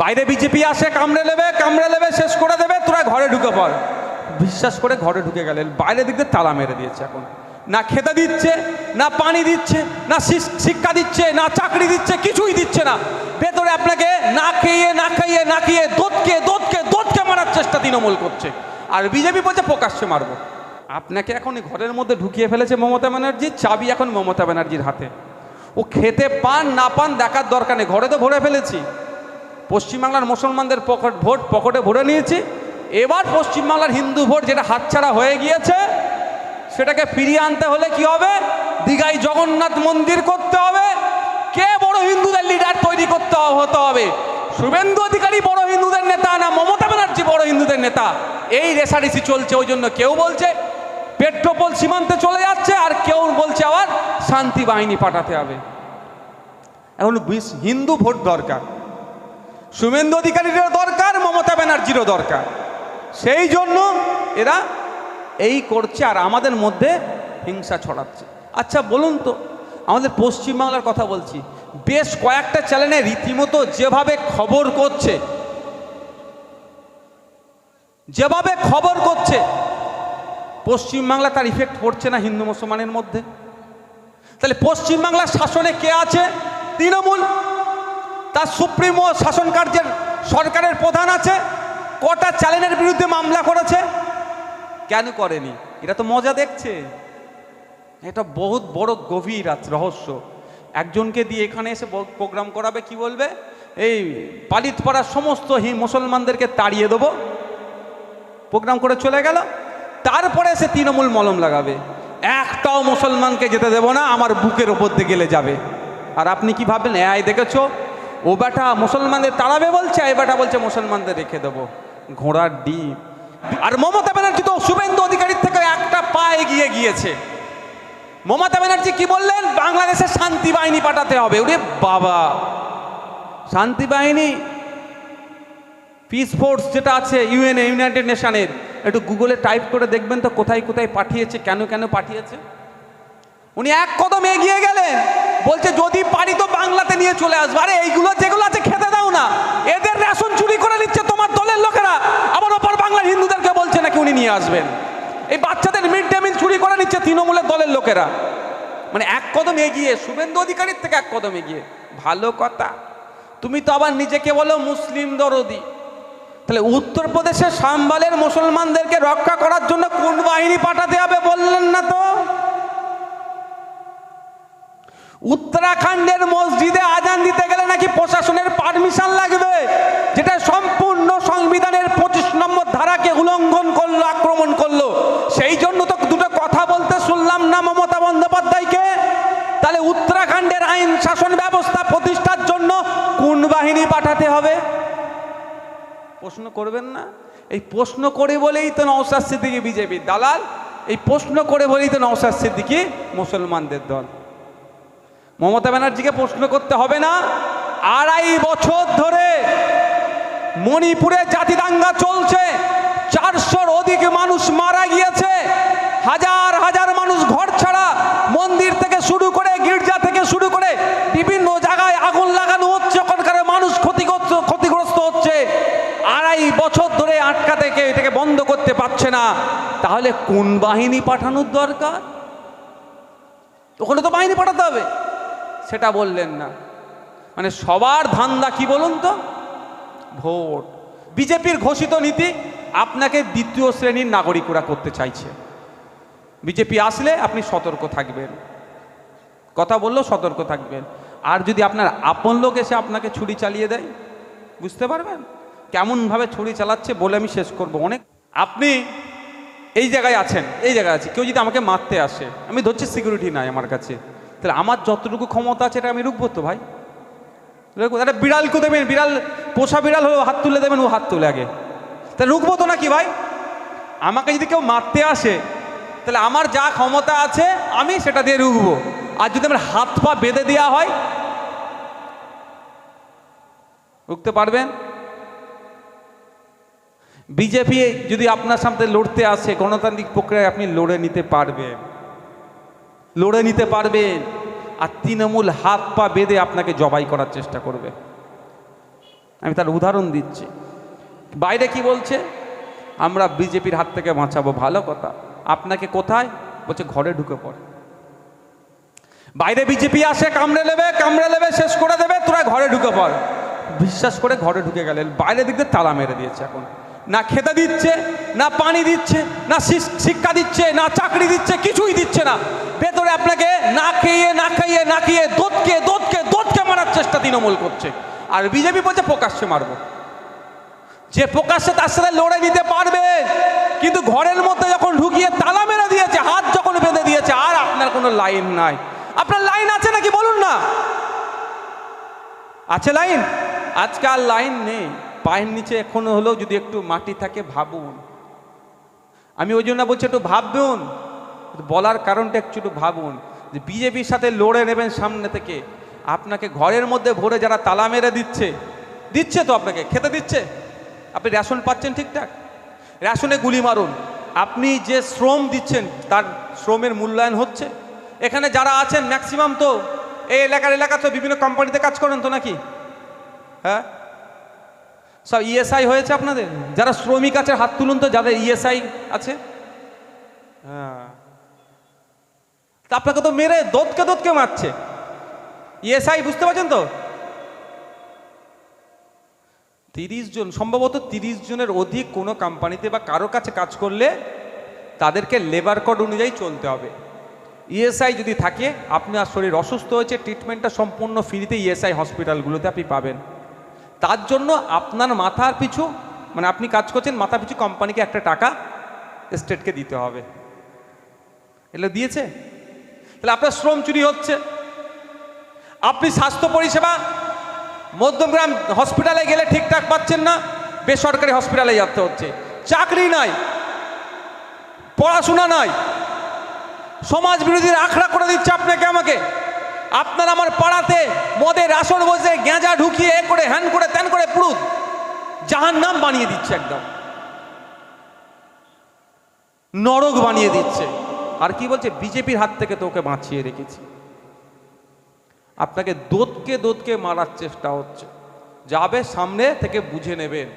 বাইরে বিজেপি আসে, কামড়ে নেবে কামড়ে নেবে, শেষ করে দেবে, তোরা ঘরে ঢুকে পড়। বিশ্বাস করে ঘরে ঢুকে গেলেন। বাইরে দিক দিয়ে তালা মেরে দিয়েছে এখন। না খেতে দিচ্ছে, না পানি দিচ্ছে, না শিক্ষা দিচ্ছে, না চাকরি দিচ্ছে, কিছুই দিচ্ছে না। ভেতরে আপনাকে না খেয়ে, না খাইয়ে, না খেয়ে দোদকে দোদকে দোদকে মারার চেষ্টা তৃণমূল করছে। আর বিজেপি বলছে, প্রকাশ্যে মারবো। আপনাকে এখন ঘরের মধ্যে ঢুকিয়ে ফেলেছে মমতা ব্যানার্জি, চাবি এখন মমতা ব্যানার্জির হাতে। ও খেতে পান, না পান, দেখার দরকার নেই। ঘরে তো ভরে ফেলেছি। পশ্চিমবাংলার মুসলমানদের পকেট ভোট পকেটে ভরে নিয়েছি। এবার পশ্চিমবাংলার হিন্দু ভোট যেটা হাতছাড়া হয়ে গিয়েছে, সেটাকে ফিরিয়ে আনতে হলে কি হবে? দীঘায় জগন্নাথ মন্দির করতে হবে। কে বড় হিন্দুদের লিডার তৈরি করতে হতে হবে? শুভেন্দু অধিকারী বড় হিন্দুদের নেতা না মমতা ব্যানার্জি বড় হিন্দুদের নেতা? এই রেসারেসি চলছে, ওই জন্য কেউ বলছে পেট্রোপোল সীমান্তে চলে যাচ্ছে আর কেউ বলছে আবার শান্তি বাহিনী পাঠাতে হবে। এখন হিন্দু ভোট দরকার। শুভেন্দু অধিকারীরও দরকার, মমতা ব্যানার্জিরও দরকার। সেই জন্য এরা এই করছে আর আমাদের মধ্যে হিংসা ছড়াচ্ছে। আচ্ছা বলুন তো, আমাদের পশ্চিমবাংলার কথা বলছি। বেশ কয়েকটা চ্যানেলে রীতিমতো যেভাবে খবর করছে, যেভাবে খবর করছে, পশ্চিমবাংলা তার ইফেক্ট পড়ছে না হিন্দু মুসলমানের মধ্যে? তাহলে পশ্চিমবাংলার শাসনে কে আছে? তৃণমূল। তার সুপ্রিমো শাসন কার্যের সরকারের প্রধান আছে, কটা চ্যানেলের বিরুদ্ধে মামলা করেছে? কেন করেনি? এটা তো মজা দেখছে। এটা বহুত বড় গভীর রহস্য। একজনকে দিয়ে এখানে এসে প্রোগ্রাম করাবে কি বলবে? এই পালিত পাড়ার সমস্ত হি মুসলমানদেরকে তাড়িয়ে দেবো। প্রোগ্রাম করে চলে গেল। তারপরে সে তৃণমূল মলম লাগাবে। একটাও মুসলমানকে যেতে দেবো না, আমার বুকের ওপর দিয়ে গেলে যাবে। আর আপনি কি ভাববেন এই দেখেছ? ও বেটা মুসলমানদের তাড়াবে বলছে, এই বেটা বলছে, মুসলমানদের রেখে দেবো। ঘোড়ার ডিম। আর মমতা ব্যানার্জি তো শুভেন্দু অধিকারীর থেকে একটা পা এগিয়ে গিয়েছে। মমতা ব্যানার্জি কি বললেন? বাংলাদেশে শান্তি বাহিনী পাঠাতে হবে। ওরে বাবা! শান্তি বাহিনী পিস ফোর্স যেটা আছে ইউএনএ ইউনাইটেড নেশনের একটু গুগলে টাইপ করে দেখবেন তো কোথায় কোথায় পাঠিয়েছে, কেন কেন পাঠিয়েছে। উনি এক কদম এগিয়ে গেলেন। বলছে, যদি পারি তো বাংলাতে নিয়ে চলে আসব। আরে, এইগুলো যেগুলো আছে, খেতে দাও না। এদের রেশন চুরি করে নিচ্ছে তোমার দলের লোকেরা। আবার ওপর বাংলার হিন্দুদেরকে বলছে নাকি উনি নিয়ে আসবেন। এই বাচ্চাদের মিড ডে মিল চুরি করে নিচ্ছে তৃণমূলের দলের লোকেরা। মানে এক কদম এগিয়ে, শুভেন্দু অধিকারীর থেকে এক কদম এগিয়ে। ভালো কথা। তুমি তো আবার নিজেকে বলো মুসলিম দরদি। তাহলে উত্তরপ্রদেশের সাম্বালের মুসলমানদেরকে রক্ষা করার জন্য কোন বাহিনী পাঠাতে হবে বললেন না তো? উত্তরাখণ্ডের মসজিদে আজান দিতে গেলে নাকি প্রশাসনের পারমিশন লাগবে? যেটা সম্পূর্ণ সংবিধানের পঁচিশ নম্বর ধারাকে উল্লঙ্ঘন করল, আক্রমণ করল। সেই জন্য তো দুটো কথা বলতে শুনলাম না মমতা বন্দ্যোপাধ্যায়কে। তাহলে উত্তরাখণ্ডের আইন শাসন ব্যবস্থা প্রতিষ্ঠার জন্য কোন বাহিনী পাঠাতে হবে? প্রশ্ন করবেন না? এই প্রশ্ন করে বলেই তো নওসাদ সিদ্দিকি বিজেপির দালাল। এই প্রশ্ন করে বলেই তো নওসাদ সিদ্দিকি মুসলমানদের দল। মমতা ব্যানার্জিকে প্রশ্ন করতে হবে না। আড়াই বছর ধরে মণিপুরে জাতি দাঙ্গা চলছে। চারশোর অধিক মানুষ মারা গিয়েছে। হাজার হাজার মানুষ ঘর ছাড়া মন্দির থেকে শুরু করে গির্জা থেকে শুরু করে বিভিন্ন জায়গায় আগুন লাগানো হচ্ছে। ওখানকার মানুষ ক্ষতিগ্রস্ত ক্ষতিগ্রস্ত হচ্ছে। আড়াই বছর ধরে আটকা থেকে এটাকে বন্ধ করতে পারছে না। তাহলে কোন বাহিনী পাঠানোর দরকার? ওখানে তো বাহিনী পাঠাতে হবে। সেটা বললেন না। মানে সবার ধান্দা কি বলুন তো? ভোট। বিজেপির ঘোষিত নীতি আপনাকে দ্বিতীয় শ্রেণির নাগরিকরা করতে চাইছে। বিজেপি আসলে আপনি সতর্ক থাকবেন। কথা বললেও সতর্ক থাকবেন। আর যদি আপনার আপন লোক এসে আপনাকে ছুরি চালিয়ে দেয়, বুঝতে পারবেন? কেমনভাবে ছুরি চালাচ্ছে বলে আমি শেষ করব। অনেক আপনি এই জায়গায় আছেন, এই জায়গায় আছে। কেউ যদি আমাকে মারতে আসে, আমি ধরছি সিকিউরিটি নাই আমার কাছে। তাহলে আমার যতটুকু ক্ষমতা আছে এটা আমি রুখবো তো ভাই। একটা বিড়ালকে দেবেন, বিড়াল, পোষা বিড়াল হলেও হাত তুলে দেবেন, ও হাত তুলে আগে। তাহলে রুখবো তো নাকি ভাই? আমাকে যদি কেউ মারতে আসে, তাহলে আমার যা ক্ষমতা আছে আমি সেটা দিয়ে রুখবো। আর যদি আমার হাত পা বেঁধে দেওয়া হয়, রুখতে পারবেন? বিজেপি যদি আপনার সামনে লড়তে আসে, গণতান্ত্রিক প্রক্রিয়ায় আপনি লড়ে নিতে পারবেন। লড়ে নিতে পারবেন আর তৃণমূল হাত পা বেঁধে আপনাকে জবাই করার চেষ্টা করবে। আমি তার উদাহরণ দিচ্ছি। বাইরে কি বলছে? আমরা বিজেপির হাত থেকে বাঁচাবো, ভালো কথা। আপনাকে কোথায়? বলছে ঘরে ঢুকে পড়ে। বাইরে বিজেপি আসে, কামড়ে নেবে কামড়ে নেবে, শেষ করে দেবে, তোরা ঘরে ঢুকে পড়। বিশ্বাস করে ঘরে ঢুকে গেলেন। বাইরে দিক দিয়ে তালা মেরে দিয়েছে এখন। না খেতে দিচ্ছে, না পানি দিচ্ছে, না শিক্ষা দিচ্ছে, না চাকরি দিচ্ছে, কিছুই দিচ্ছে না। না খেয়ে, না খাইয়ে, না খেয়ে দোদকে দোদকে দোদকে মারার চেষ্টা তৃণমূল করছে। আর বিজেপি বলছে প্রকাশ্যে মারবো। যে প্রকাশ্যে তার সাথে লড়ে নিতে পারবে, কিন্তু ঘরের মধ্যে যখন ঢুকিয়ে তালা মেরে দিয়েছে, হাত যখন বেঁধে দিয়েছে, আর আপনার কোনো লাইন নাই। আপনার লাইন আছে নাকি বলুন না? আছে লাইন? আজকাল লাইন নেই। পায়ের নিচে এখনও হলেও যদি একটু মাটি থাকে, ভাবুন। আমি ওই জন্য বলছি একটু ভাববেন। বলার কারণটা একটু ভাবুন। যে বিজেপির সাথে লড়ে নেবেন সামনে থেকে। আপনাকে ঘরের মধ্যে ভরে যারা তালা মেরে দিচ্ছে দিচ্ছে তো আপনাকে? খেতে দিচ্ছে? আপনি রেশন পাচ্ছেন ঠিকঠাক? রেশনে গুলি মারুন। আপনি যে শ্রম দিচ্ছেন, তার শ্রমের মূল্যায়ন হচ্ছে। এখানে যারা আছেন ম্যাক্সিমাম তো, এই এলাকার এলাকা তো বিভিন্ন কোম্পানিতে কাজ করেন তো নাকি? হ্যাঁ? সব ইএসআই হয়েছে আপনাদের? যারা শ্রমিক আছে, হাত তুলুন তো, যাদের ইএসআই আছে। হ্যাঁ। তা আপনাকে তো মেরে দোদকে দোদকে মারছে। ইএসআই বুঝতে পারছেন তো? তিরিশ জন, সম্ভবত তিরিশ জনের অধিক কোনো কোম্পানিতে বা কারও কাছে কাজ করলে তাদেরকে লেবার কোড অনুযায়ী চলতে হবে। ইএসআই যদি থাকে আপনার শরীর অসুস্থ হয়েছে ট্রিটমেন্টটা সম্পূর্ণ ফ্রিতে ইএসআই হসপিটালগুলোতে আপনি পাবেন। তার জন্য আপনার মাথার পিছু মানে আপনি কাজ করছেন মাথা পিছু কোম্পানিকে একটা টাকা স্টেটকে দিতে হবে। এগুলো দিয়েছে? তাহলে আপনার শ্রম চুরি হচ্ছে। আপনি স্বাস্থ্য পরিষেবা, মধ্যমগ্রাম হসপিটালে গেলে ঠিকঠাক পাচ্ছেন না, বেসরকারি হসপিটালে যেতে হচ্ছে। চাকরি নাই, পড়াশোনা নাই, সমাজ বিরোধীর আখড়া করে দিচ্ছে আপনাকে আমাকে। আপনার আমার পাড়াতে মদের আসর বসে গেঁজা ঢুকিয়ে এ করে, হ্যান করে, ত্যান করে পুরুত জাহান নাম বানিয়ে দিচ্ছে একদম। নরক বানিয়ে দিচ্ছে। আর কি বলছে? বিজেপির হাত থেকে তোকে বাঁচিয়ে রেখেছি। আপনাকে দোদকে দোদকে মারার চেষ্টা হচ্ছে। যাবে সামনে থেকে বুঝে নেবেন।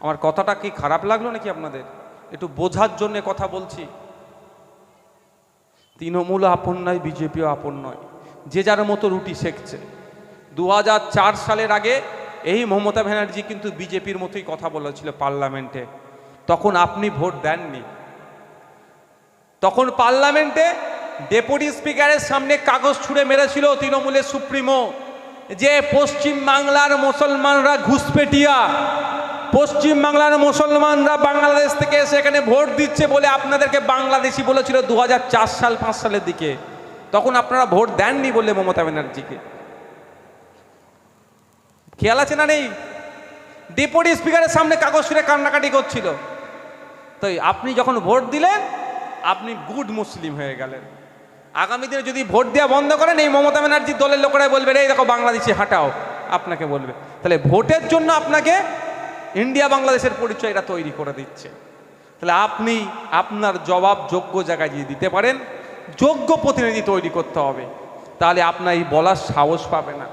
আমার কথাটা কি খারাপ লাগল নাকি আপনাদের? একটু বোঝার জন্য কথা বলছি। তৃণমূল আপন নয়, বিজেপিও আপন নয়। যে যার মতো রুটি শেখছে। দু সালের আগে এই মমতা ব্যানার্জি কিন্তু বিজেপির মতোই কথা বলেছিল পার্লামেন্টে। তখন আপনি ভোট দেননি। তখন পার্লামেন্টে ডেপুটি স্পিকারের সামনে কাগজ ছুঁড়ে মেরেছিল তৃণমূলের সুপ্রিমো, যে পশ্চিম বাংলার মুসলমানরা ঘুষপেটিয়া। পশ্চিম বাংলার মুসলমানরা বাংলাদেশ থেকে এসে এখানে ভোট দিচ্ছে বলে আপনাদেরকে বাংলাদেশি বলেছিল দু হাজার চার সাল, পাঁচ সালের দিকে। তখন আপনারা ভোট দেননি বলে মমতা ব্যানার্জিকে। খেয়াল আছে না নেই? ডেপুটি স্পিকারের সামনে কাগজ ছুঁড়ে কান্নাকাটি করছিল। তো আপনি যখন ভোট দিলেন আপনি গুড মুসলিম হয়ে গেলেন। আগামী দিনে যদি ভোট দেওয়া বন্ধ করেন, এই মমতা ব্যানার্জির দলের লোকেরা বলবে, এই দেখো বাংলাদেশি, হাঁটাও। আপনাকে বলবে। তাহলে ভোটের জন্য আপনাকে ইন্ডিয়া, বাংলাদেশের পরিচয় এটা তৈরি করে দিচ্ছে। তাহলে আপনি আপনার জবাব যোগ্য জায়গায় যদি দিতে পারেন, যোগ্য প্রতিনিধি তৈরি করতে হবে। তাহলে আপনার এই বলার সাহস পাবে না।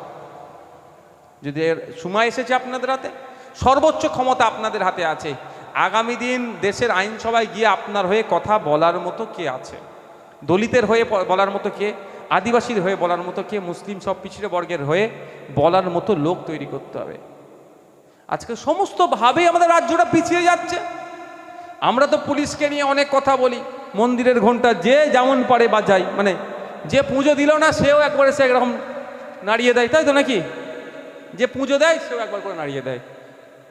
যদি এর সময় এসেছে আপনাদের হাতে, সর্বোচ্চ ক্ষমতা আপনাদের হাতে আছে। আগামী দিন দেশের আইনসভায় গিয়ে আপনার হয়ে কথা বলার মতো কে আছে? দলিতের হয়ে বলার মতো কে? আদিবাসীর হয়ে বলার মতো কে? মুসলিম সব পিছিয়ে বর্গের হয়ে বলার মতো লোক তৈরি করতে হবে। আজকে সমস্তভাবেই আমাদের রাজ্যটা পিছিয়ে যাচ্ছে। আমরা তো পুলিশকে নিয়ে অনেক কথা বলি, মন্দিরের ঘণ্টা যে যেমন পারে বাজাই। মানে যে পুজো দিল না, সেও একবারে সে একরকম নাড়িয়ে দেয়। তাই তো নাকি? যে পুজো দেয়, সেও একবার করে নাড়িয়ে দেয়।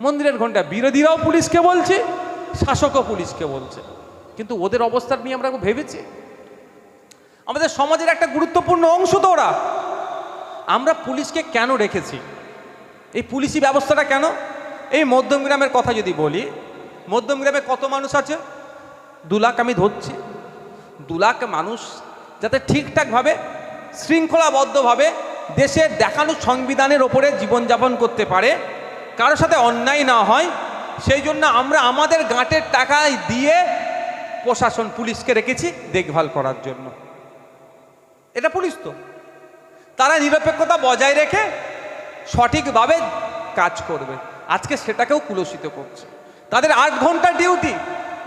মন্দিরের ঘণ্টা। বিরোধীরাও পুলিশকে বলছে, শাসকও পুলিশকে বলছে। কিন্তু ওদের অবস্থার নিয়ে আমরা ভেবেছি। আমাদের সমাজের একটা গুরুত্বপূর্ণ অংশ তো ওরা। আমরা পুলিশকে কেন রেখেছি? এই পুলিশি ব্যবস্থাটা কেন? এই মধ্যমগ্রামের কথা যদি বলি মধ্যমগ্রামে কত মানুষ আছে? দু লাখ আমি ধরছি। দু লাখ মানুষ যাতে ঠিকঠাকভাবে, শৃঙ্খলাবদ্ধভাবে দেশের দেখানো সংবিধানের ওপরে জীবনযাপন করতে পারে কারোর সাথে অন্যায় না হয়, সেই জন্য আমরা আমাদের গাঁটের টাকায় দিয়ে প্রশাসন, পুলিশকে রেখেছি দেখভাল করার জন্য। এটা পুলিশ তো। তারা নিরপেক্ষতা বজায় রেখে সঠিকভাবে কাজ করবে। আজকে সেটাকেও কুলসিত করছে। তাদের আট ঘণ্টা ডিউটি।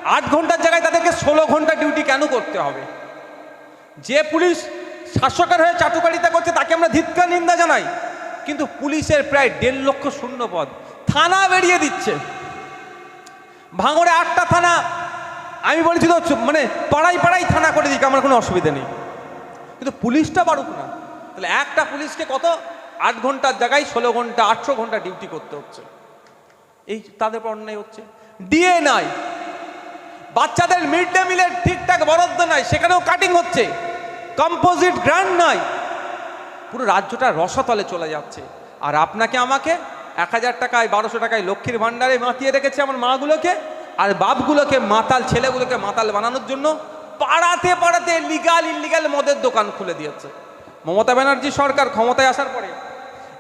আট ঘণ্টার জায়গায় তাদেরকে ষোলো ঘণ্টা ডিউটি কেন করতে হবে? যে পুলিশ শাসকের হয়ে চাটুকারিতা করছে, তাকে আমরা ধিৎকার নিন্দা জানাই। কিন্তু পুলিশের প্রায় দেড় লক্ষ শূন্য পদ। থানা বেরিয়ে দিচ্ছে। ভাঙড়ে আটটা থানা, আমি বলেছি তো মানে পাড়াই পাড়াই থানা করে দিক, আমার কোনো অসুবিধা নেই। কিন্তু পুলিশটা বাড়ুক না। তাহলে একটা পুলিশকে কত? আট ঘণ্টার জায়গায় ষোলো ঘণ্টা, আটশো ঘণ্টা ডিউটি করতে হচ্ছে। এই তাদের পর অন্যায় হচ্ছে। ডিএ নাই। বাচ্চাদের মিড ডে মিলের ঠিকঠাক বরাদ্দ নাই, সেখানেও কাটিং হচ্ছে। কম্পোজিট গ্রান্ট নাই। পুরো রাজ্যটা রসতলে চলে যাচ্ছে। আর আপনাকে আমাকে এক হাজার টাকায়, বারোশো টাকায় লক্ষ্মীর ভাণ্ডারে মাতিয়ে রেখেছে আমার মাগুলোকে, আর বাপগুলোকে, মাতাল ছেলেগুলোকে মাতাল বানানোর জন্য পাড়াতে পাড়াতে লিগাল ইলিগাল মদের দোকান খুলে দিয়েছে। মমতা ব্যানার্জি সরকার ক্ষমতায় আসার পরে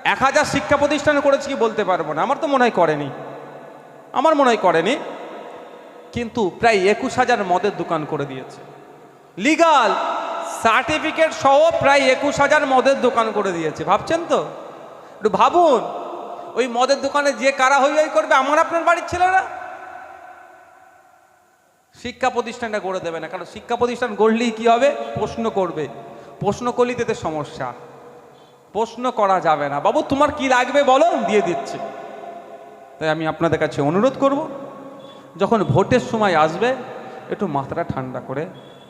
এক হাজার শিক্ষা প্রতিষ্ঠান করেছে কি বলতে পারব না, আমার তো মনে হয় করেনি। আমার মনে হয় করেনি। কিন্তু প্রায় একুশ হাজার মদের দোকান করে দিয়েছে। লিগাল সার্টিফিকেট সহ প্রায় একুশ হাজার মদের দোকান করে দিয়েছে, ভাবছেন তো? একটু ভাবুন, ওই মদের দোকানে যে কারা হই হই করবে, আমার আপনার বাড়ির ছেলেরা? শিক্ষা প্রতিষ্ঠানটা গড়ে দেবে না, কারণ শিক্ষা প্রতিষ্ঠান গড়লেই কি হবে? প্রশ্ন করবে। প্রশ্ন করলেই তাদের সমস্যা। প্রশ্ন করা যাবে না। বাবু, তোমার কি লাগবে বলো? দিয়ে দিচ্ছে। তাই আমি আপনাদের কাছে অনুরোধ করব, যখন ভোটের সময় আসবে, একটু মাথাটা ঠান্ডা করে,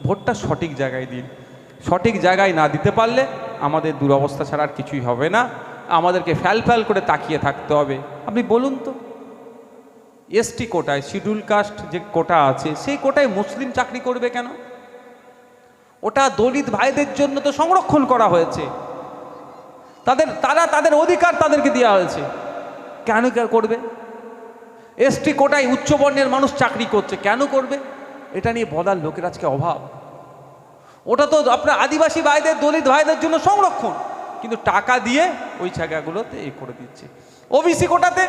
ভোটটা সঠিক জায়গায় দিন। সঠিক জায়গায় না দিতে পারলে আমাদের দুরবস্থা ছাড়া আর কিছুই হবে না। আমাদেরকে ফ্যাল ফ্যাল করে তাকিয়ে থাকতে হবে। আপনি বলুন তো, এসটি কোটায় শিডিউল কাস্ট যে কোটা আছে, সেই কোটায় মুসলিম চাকরি করবে কেন? ওটা দলিত ভাইদের জন্য তো সংরক্ষণ করা হয়েছে। তাদের, তারা তাদের অধিকার তাদেরকে দেওয়া হয়েছে। কেন করবে? এসটি কোটায় উচ্চবর্ণের মানুষ চাকরি করছে, কেন করবে? এটা নিয়ে বলার লোকের আজকে অভাব। ওটা তো আপনার আদিবাসী ভাইদের, দলিত ভাইদের জন্য সংরক্ষণ। কিন্তু টাকা দিয়ে ওই জায়গাগুলোতে এ করে দিচ্ছে। ওবিসি কোটাতে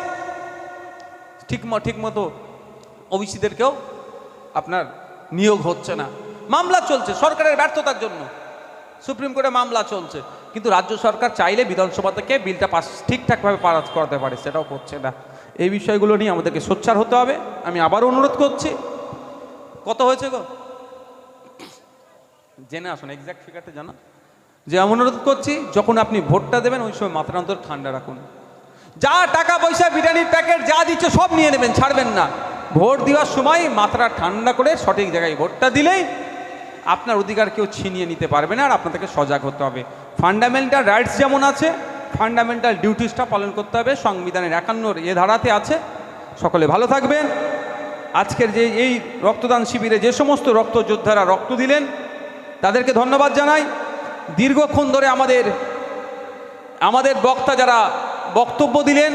ঠিক ঠিক মতো ওবিসিদেরকেও আপনার নিয়োগ হচ্ছে না। মামলা চলছে, সরকারের ব্যর্থতার জন্য। সুপ্রিম কোর্টে মামলা চলছে। কিন্তু রাজ্য সরকার চাইলে বিধানসভা থেকে বিলটা পাস, ঠিকঠাকভাবে পাস করাতে পারে সেটাও করছে না। এই বিষয়গুলো নিয়ে আমাদেরকে সোচ্চার হতে হবে। আমি আবারও অনুরোধ করছি। কত হয়েছে গো? জেনে আসুন এক্সাক্ট ফিগারটা জানা যে অনুরোধ করছি, যখন আপনি ভোটটা দেবেন, ওই সময় মাথার অন্তর ঠান্ডা রাখুন। যা টাকা পয়সা বিরিয়ানির প্যাকেট যা দিচ্ছে, সব নিয়ে নেবেন, ছাড়বেন না। ভোট দেওয়ার সময় মাথাটা ঠান্ডা করে সঠিক জায়গায় ভোটটা দিলেই আপনার অধিকার কেউ ছিনিয়ে নিতে পারবে না আর আপনাদেরকে সজাগ হতে হবে। ফান্ডামেন্টাল রাইটস যেমন আছে ফান্ডামেন্টাল ডিউটিসটা পালন করতে হবে, সংবিধানের একান্নর এ ধারাতে আছে। সকলে ভালো থাকবেন। আজকের যে এই রক্তদান শিবিরে যে সমস্ত রক্তযোদ্ধারা রক্ত দিলেন তাদেরকে ধন্যবাদ জানাই। দীর্ঘক্ষণ ধরে আমাদের আমাদের বক্তা যারা বক্তব্য দিলেন